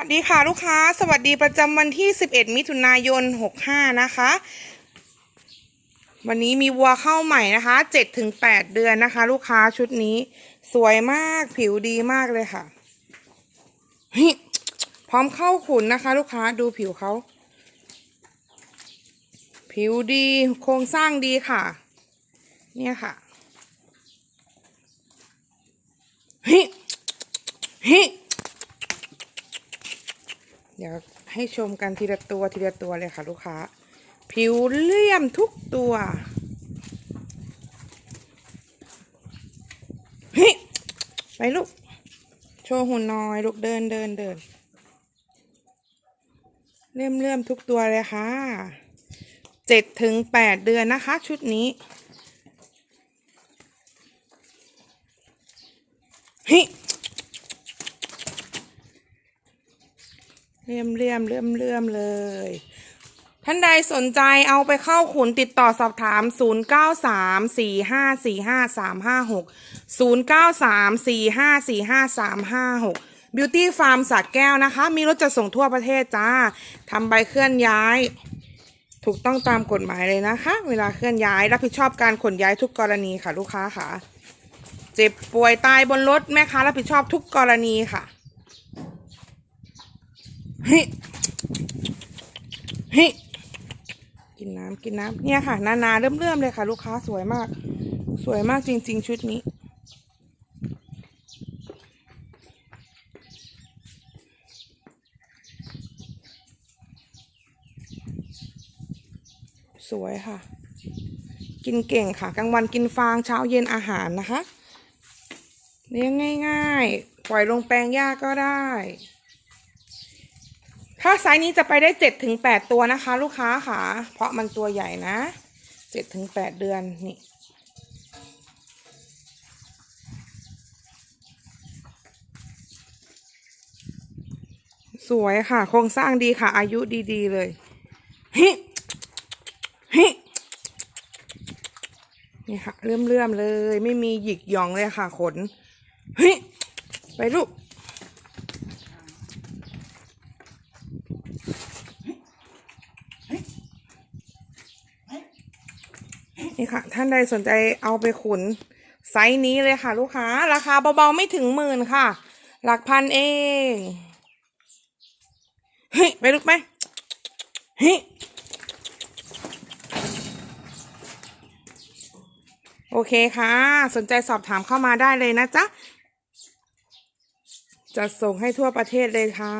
สวัสดีค่ะลูกค้า สวัสดีประจำวันที่ 11 มิถุนายน 65 นะคะ วันนี้มีวัวเข้าใหม่นะคะ 7-8 เดือนนะคะ ลูกค้าชุดนี้ สวยมากผิวดีมากเลยค่ะ พร้อมเข้าขุนนะคะ ลูกค้าดูผิวเขา ผิวดีโครงสร้างดีค่ะ เนี่ยค่ะเฮ้ยเฮ้ย เดี๋ยวให้ชมกันทีละตัวทีละตัวเลยค่ะ ลูกค้า ผิวเลี่ยมทุกตัวเฮ้ยไปลูก โชว์หุ่นน้อยลูกเดินเดินเดินเลื่อมเลื่อมทุกตัวเลยค่ะเจ็ดถึงแปดเดือนนะคะ ชุดนี้เฮ้ เลี่ยมเลี่ยมเลื่อมเลื่อมเลย ท่านใดสนใจเอาไปเข้าขุนติดต่อสอบถาม 0 9 3 4 5 4 5 3 5 6 0 9 3 4 5 4 5 3 5 6 Beauty Farm สักแก้วนะคะ มีรถจะส่งทั่วประเทศจ้าทำใบเคลื่อนย้าย ถูกต้องตามกฎหมายเลยนะคะ เวลาเคลื่อนย้ายรับผิดชอบการขนย้ายทุกกรณีค่ะลูกค้าค่ะ เจ็บป่วยตายบนรถแม่ค้ารับผิดชอบทุกกรณีค่ะ เฮ้ยเฮ้ยกินน้ำกินน้ำเนี่ยค่ะ นานาเริ่มเริ่มเลยค่ะ ลูกค้าสวยมาก สวยมากจริง ๆ ชุดนี้ สวยค่ะ กินเก่งค่ะ กลางวันกินฟางเช้าเย็นอาหารนะคะเลี้ยงง่าย ๆ ปล่อยลงแปลงหญ้าก็ได้ ถ้าไซส์นี้จะไปได้เจ็ดถึงแปดตัวนะคะ ลูกค้าค่ะ เพราะมันตัวใหญ่นะเจ็ดถึงแปดเดือนนี่สวยค่ะ โครงสร้างดีค่ะ อายุดีๆ เลยเฮ้เฮ้นี่ค่ะ เลื่อมๆเลย ไม่มีหยิกหยองเลยค่ะ ขนเฮ้ไปลูก นี่ค่ะ ท่านใดสนใจเอาไปขุนไซส์นี้เลยค่ะ ลูกค้า ราคาเบาๆไม่ถึงหมื่นค่ะ หลักพันเอง เฮ้ย ไปลูกไหมเฮ้ย โอเคค่ะ สนใจสอบถามเข้ามาได้เลยนะจ๊ะจะส่งให้ทั่วประเทศเลยค่ะ